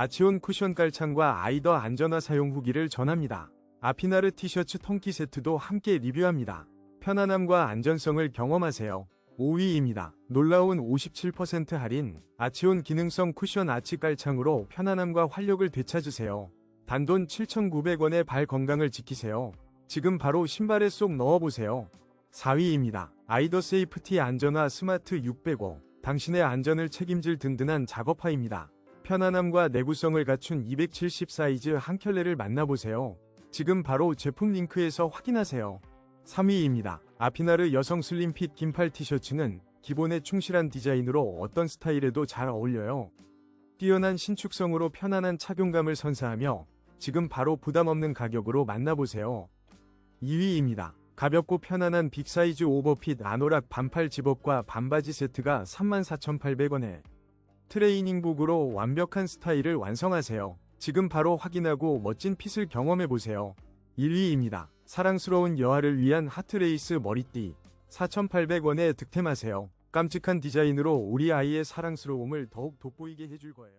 아치온 쿠션 깔창과 아이더 안전화 사용 후기를 전합니다. 아피나르 티셔츠 통키 세트도 함께 리뷰합니다. 편안함과 안전성을 경험하세요. 5위입니다. 놀라운 57% 할인, 아치온 기능성 쿠션 아치 깔창으로 편안함과 활력을 되찾으세요. 단돈 7,900원에 발 건강을 지키세요. 지금 바로 신발에 쏙 넣어보세요. 4위입니다. 아이더 세이프티 안전화 스마트 605. 당신의 안전을 책임질 든든한 작업화입니다. 편안함과 내구성을 갖춘 270 사이즈 한 켤레를 만나보세요. 지금 바로 제품 링크에서 확인하세요. 3위입니다. 아피나르 여성 슬림핏 긴팔 티셔츠는 기본에 충실한 디자인으로 어떤 스타일에도 잘 어울려요. 뛰어난 신축성으로 편안한 착용감을 선사하며 지금 바로 부담 없는 가격으로 만나보세요. 2위입니다. 가볍고 편안한 빅사이즈 오버핏 아노락 반팔 집업과 반바지 세트가 34,800원에 트레이닝복으로 완벽한 스타일을 완성하세요. 지금 바로 확인하고 멋진 핏을 경험해보세요. 1위입니다. 사랑스러운 여아를 위한 하트레이스 머리띠 4,800원에 득템하세요. 깜찍한 디자인으로 우리 아이의 사랑스러움을 더욱 돋보이게 해줄 거예요.